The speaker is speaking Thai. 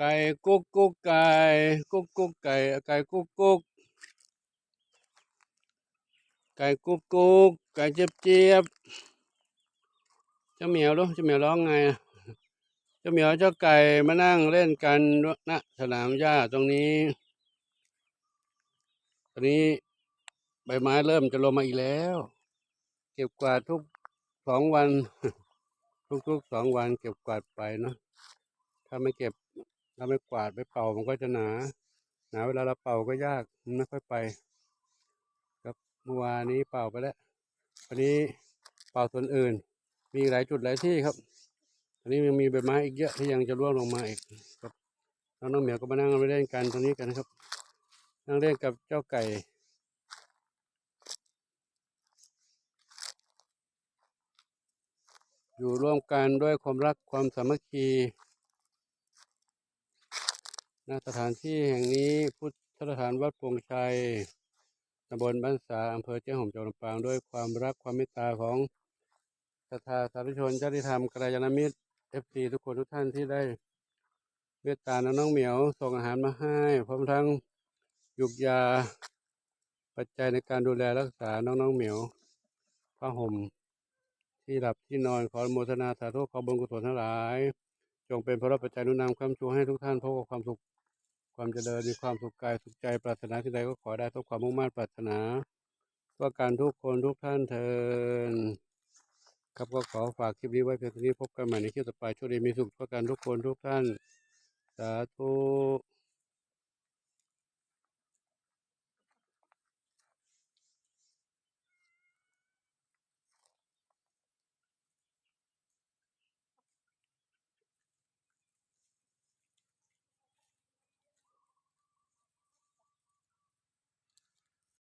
ไก่กุ๊กกุ๊กไก่กุ๊กกุ๊กไก่ไก่กุ๊กกุ๊กไก่กุ๊กกุ๊กไก่เจี๊ยบเจี๊ยบเจ้าเหมียวลูกเจ้าเหมียวร้องไงเจ้าเหมียวเจ้าไก่มานั่งเล่นกันณสนามหญ้าตรงนี้ตอนนี้ใบไม้เริ่มจะลงมาอีกแล้ว เก็บกวาดทุกสองวัน ทุกๆสองวันเก็บกวาดไปเนาะถ้าไม่เก็บ ถ้าไม่กวาดไม่เป่ามันก็จะหนาหนาเวลาเราเป่าก็ยากมันไม่ค่อยไป ครับเมื่อวานนี้เป่าไปแล้ววันนี้เป่าส่วนอื่น มีหลายจุดหลายที่ครับอันนี้ยังมีใบไม้อีกเยอะที่ยังจะร่วงลงมาอีกครับน้องน้องเหมียวก็มานั่งเล่นกันตรงนี้กันครับ นั่งเล่นกับเจ้าไก่อยู่ร่วมกันด้วยความรักความสามัคคี ณสถานที่แห่งนี้พุทธสถานวัดปวงชัยตำบลบ้านสาอำเภอเจ้าห่มจังหวัดลำปางด้วยความรักความเมตตาของศรัทธาสาธุชนญาติธรรมกัลยาณมิตรเอฟซีทุกคนทุกท่านที่ได้เมตตาน้องเหมียวส่งอาหารมาให้พร้อมทั้งยุกยาปัจจัยในการดูแลรักษาน้องๆเหมียวผ้าห่มที่หลับที่นอนขอโมทนาสาธุขอบุญกุศลทั้งหลาย จงเป็นพระปัจจัยนุนนำคำชูให้ทุกท่านพบกับความสุข ความเจริญมีความสุขกายสุขใจปรารถนาที่ใดก็ขอได้ทุกความมุ่งมั่นปรารถนาว่าการทุกคนทุกท่านเทินครับก็ขอฝากคลิปนี้ไว้เพียงเท่านี้พบกันใหม่ในคลิปต่อไปโชคดีมีสุขทั่วกันทุกคนทุกท่านสาธุ